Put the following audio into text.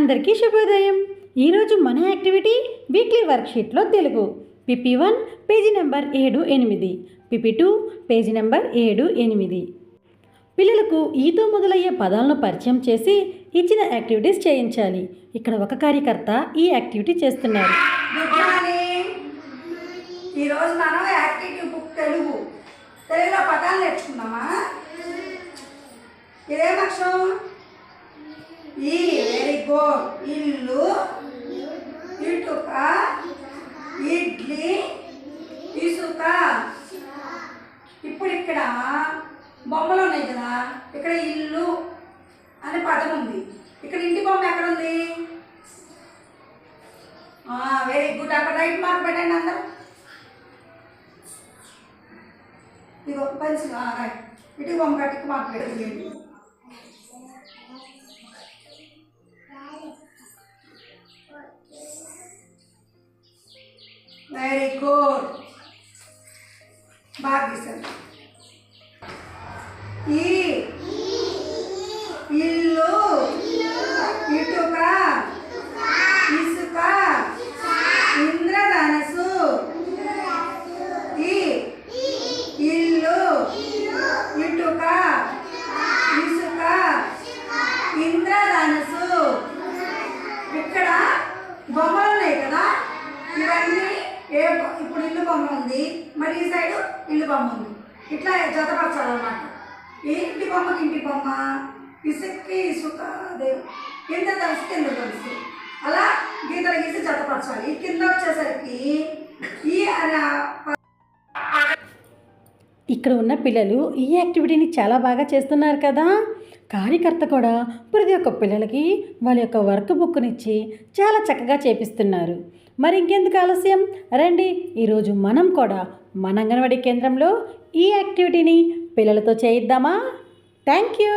అందరికీ శుభోదయం. ఈరోజు మన activity weekly వర్క్షీట్లో Telugu. PP one page number ఏడు ఎనిమిది. పిపి టూ పేజీ నెంబర్ ఏడు ఎనిమిది. పిల్లలకు ఈతో మొదలయ్యే పదాలను పరిచయం చేసి ఇచ్చిన యాక్టివిటీస్ చేయించాలి. ఇక్కడ ఒక కార్యకర్త ఈ యాక్టివిటీ చేస్తున్నారు. ఈరోజు మనం యాక్టివిటీ బుక్ తెలుగు. తెలుగులో పదాలు నేర్చుకుందామా? ఇదేం అక్షరం? ఇల్లు ఇటుక ఇడ్లీ ఇసుక. ఇప్పుడు ఇక్కడ బొమ్మలు ఉన్నాయి కదా ఇక్కడ ఇల్లు అనే పదం ఉంది. ఇక్కడ ఇంటి బొమ్మ ఎక్కడ ఉంది? వెరీ గుడ్ అక్కడ రైట్ మార్క్ పెట్టండి అందరూ. ఇదిగో పెన్సిల్ రైట్ ఇటు బొమ్మ కట్టి మార్క్ పెట్టండి వెరీ గుడ్ బాగా ఈ ఇల్లు ఇటుక ఇసుక ఇంద్రధనసు ఈ ఇల్లు ఇటుక ఇసుక ఇంద్రధనసు ఇక్కడ బొమ్మలు ఉన్నాయి కదా? ఇవన్నీ ఏ ఇప్పుడు ఇల్లు బొమ్మ ఉంది. మరి ఈ సైడు ఇల్లు బొమ్మ ఉంది. ఇట్లా జతపరచాలన్నమాట. ఈ ఇంటి బొమ్మకి ఇంటి బొమ్మ? ఇసుక్కి ఇసుక అదే కింద తలుసు కింద తలుసు అలా గీతలు గీసి జతపరచాలి. ఈ కింద వచ్చేసరికి ఈ అలా ఇక్కడ ఉన్న పిల్లలు ఈ యాక్టివిటీని చాలా బాగా చేస్తున్నారు కదా. కార్యకర్త కూడా ప్రతి ఒక్క పిల్లలకి వాళ్ళ యొక్క వర్క్ బుక్నిచ్చి చాలా చక్కగా చేపిస్తున్నారు. మరి ఇంకెందుకు ఆలస్యం? రండి ఈరోజు మనం కూడా మన అంగన్వాడీ కేంద్రంలో ఈ యాక్టివిటీని పిల్లలతో చేయిద్దామా? Thank you